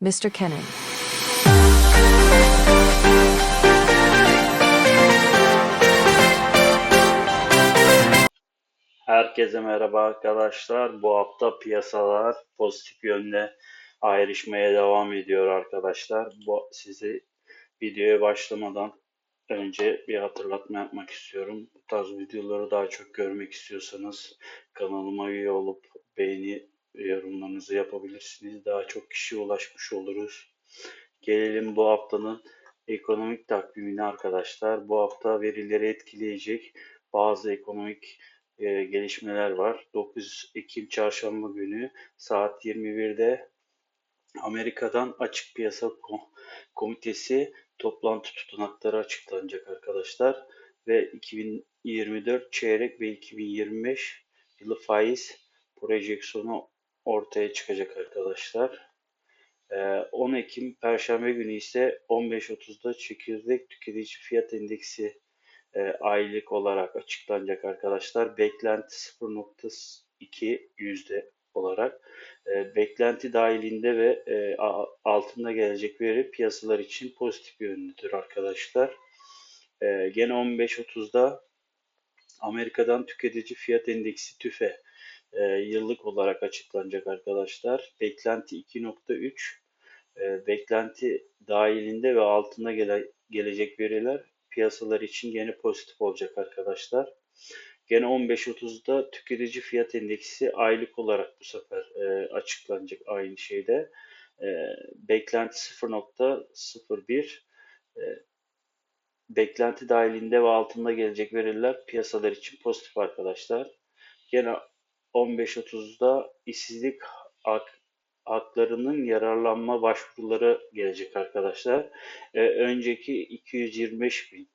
Mr. Kenning. Herkese merhaba arkadaşlar. Bu hafta piyasalar pozitif yönde ayrışmaya devam ediyor arkadaşlar. Bu sizi videoya başlamadan önce bir hatırlatma yapmak istiyorum. Bu tarz videoları daha çok görmek istiyorsanız kanalıma üye olup beğeni yorumlarınızı yapabilirsiniz. Daha çok kişiye ulaşmış oluruz. Gelelim bu haftanın ekonomik takvimine arkadaşlar. Bu hafta verileri etkileyecek bazı ekonomik e, gelişmeler var. 9 Ekim Çarşamba günü saat 21'de Amerika'dan Açık Piyasa Ko- Komitesi toplantı tutanakları açıklanacak arkadaşlar ve 2024 çeyrek ve 2025 yılı faiz projeksiyonu ortaya çıkacak arkadaşlar. Ee, 10 Ekim Perşembe günü ise 15.30'da çekirdek tüketici fiyat endeksi e, aylık olarak açıklanacak arkadaşlar. Beklenti 0.2 yüzde olarak. E, beklenti dahilinde ve e, altında gelecek veri piyasalar için pozitif yönlüdür arkadaşlar. Gene 15.30'da Amerika'dan tüketici fiyat endeksi TÜFE e, yıllık olarak açıklanacak arkadaşlar. Beklenti 2.3 e, beklenti dahilinde ve altında gele- gelecek veriler piyasalar için gene pozitif olacak arkadaşlar. Gene 15.30'da tüketici fiyat endeksi aylık olarak bu sefer e, açıklanacak aynı şeyde. E, beklenti 0.01 e, beklenti dahilinde ve altında gelecek veriler piyasalar için pozitif arkadaşlar. Gene 15.30'da işsizlik hak, haklarının yararlanma başvuruları gelecek arkadaşlar. Ee, önceki 225 bin.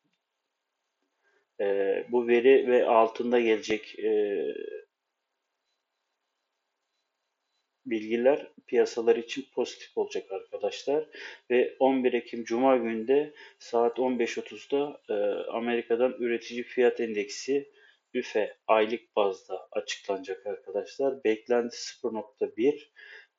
Ee, bu veri ve altında gelecek e, bilgiler piyasalar için pozitif olacak arkadaşlar. Ve 11 Ekim Cuma günde saat 15.30'da e, Amerika'dan üretici fiyat endeksi üfe aylık bazda açıklanacak arkadaşlar. Beklenti 0.1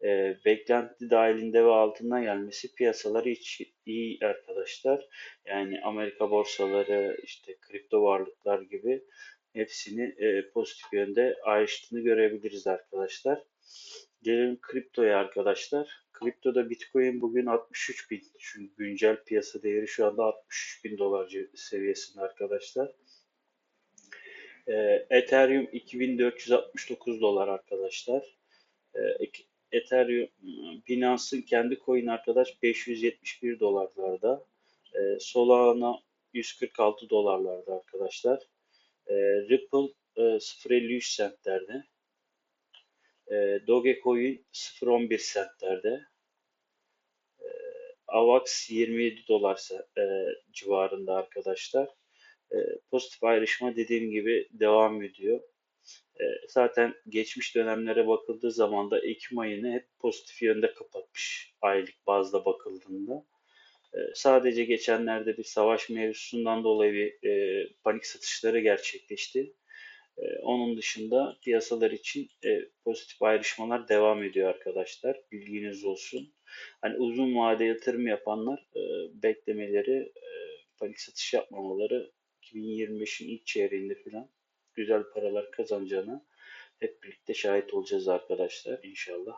e, beklenti dahilinde ve altından gelmesi piyasaları için iyi arkadaşlar. Yani Amerika borsaları işte kripto varlıklar gibi hepsini e, pozitif yönde ayrıştığını görebiliriz arkadaşlar. Gelelim kriptoya arkadaşlar. Kriptoda Bitcoin bugün 63 bin. Çünkü güncel piyasa değeri şu anda 63 bin dolar seviyesinde arkadaşlar. Ee, Ethereum 2469 dolar arkadaşlar. Ee, Ethereum, Binance'ın kendi coin arkadaş 571 dolarlarda. Ee, Solana 146 dolarlarda arkadaşlar. Ripple e, 0.53 centlerde. E, Dogecoin 0.11 centlerde. AVAX 27 dolar e, civarında arkadaşlar. E, pozitif ayrışma dediğim gibi devam ediyor. E, zaten geçmiş dönemlere bakıldığı zaman da Ekim ayını hep pozitif yönde kapatmış aylık bazda bakıldığında. E, sadece geçenlerde bir savaş mevzusundan dolayı bir panik satışları gerçekleşti. Onun dışında piyasalar için pozitif ayrışmalar devam ediyor arkadaşlar. Bilginiz olsun. Hani uzun vade yatırım yapanlar beklemeleri, panik satış yapmamaları 2025'in ilk çeyreğinde falan güzel paralar kazanacağına hep birlikte şahit olacağız arkadaşlar inşallah.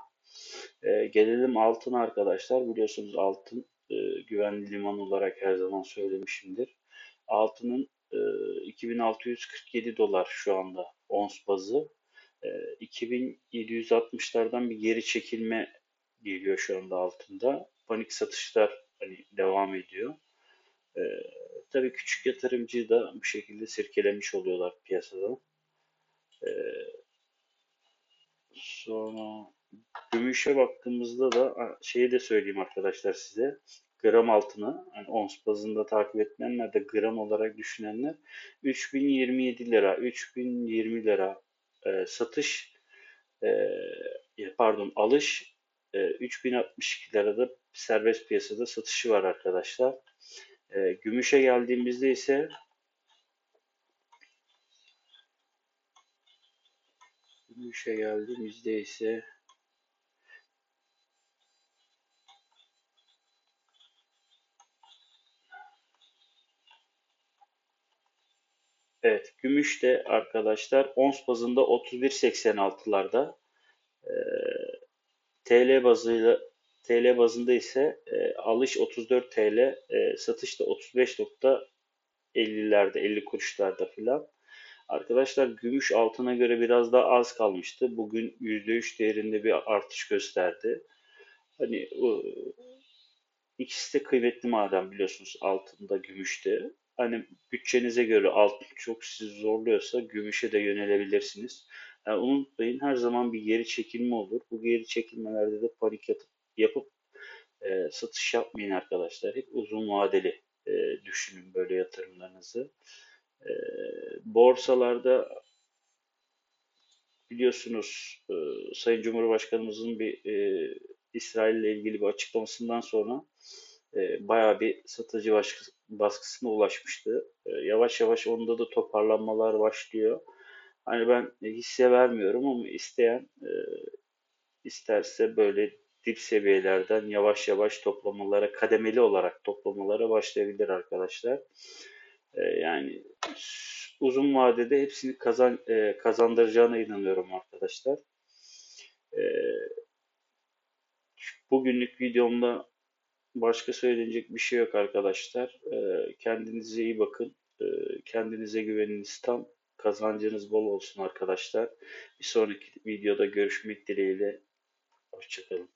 E, gelelim altın arkadaşlar. Biliyorsunuz altın e, güvenli liman olarak her zaman söylemişimdir. Altının e, 2647 dolar şu anda ons bazı. E, 2760'lardan bir geri çekilme geliyor şu anda altında. Panik satışlar hani devam ediyor. E, tabii küçük yatırımcıyı da bu şekilde sirkelemiş oluyorlar piyasada. E, sonra gümüşe baktığımızda da şeyi de söyleyeyim arkadaşlar size gram altını yani ons bazında takip etmeyenler de gram olarak düşünenler 3027 lira 3020 lira e, satış e, pardon alış e, 3062 lirada serbest piyasada satışı var arkadaşlar. E, gümüşe geldiğimizde ise gümüşe geldiğimizde ise Evet, gümüş de arkadaşlar ons bazında 31.86'larda e, TL bazıyla TL bazında ise e, alış 34 TL, e, satış da 35.50'lerde, 50 kuruşlarda filan. Arkadaşlar gümüş altına göre biraz daha az kalmıştı. Bugün %3 değerinde bir artış gösterdi. Hani o, ikisi de kıymetli maden biliyorsunuz altında gümüşte. Hani bütçenize göre altın çok sizi zorluyorsa gümüşe de yönelebilirsiniz. Yani unutmayın her zaman bir geri çekilme olur. Bu geri çekilmelerde de panik yatıp, yapıp e, satış yapmayın arkadaşlar. Hep uzun vadeli e, düşünün böyle yatırımlarınızı. E, borsalarda biliyorsunuz e, Sayın Cumhurbaşkanımızın bir e, İsrail ile ilgili bir açıklamasından sonra e, bayağı bir satıcı baskı, baskısına ulaşmıştı. E, yavaş yavaş onda da toparlanmalar başlıyor. Hani ben hisse vermiyorum ama isteyen e, isterse böyle dip seviyelerden yavaş yavaş toplamalara, kademeli olarak toplamalara başlayabilir arkadaşlar. E, yani uzun vadede hepsini kazan, e, kazandıracağına inanıyorum arkadaşlar. E, bugünlük videomda başka söylenecek bir şey yok arkadaşlar. E, kendinize iyi bakın. Kendinize güveniniz tam. Kazancınız bol olsun arkadaşlar. Bir sonraki videoda görüşmek dileğiyle. Hoşçakalın.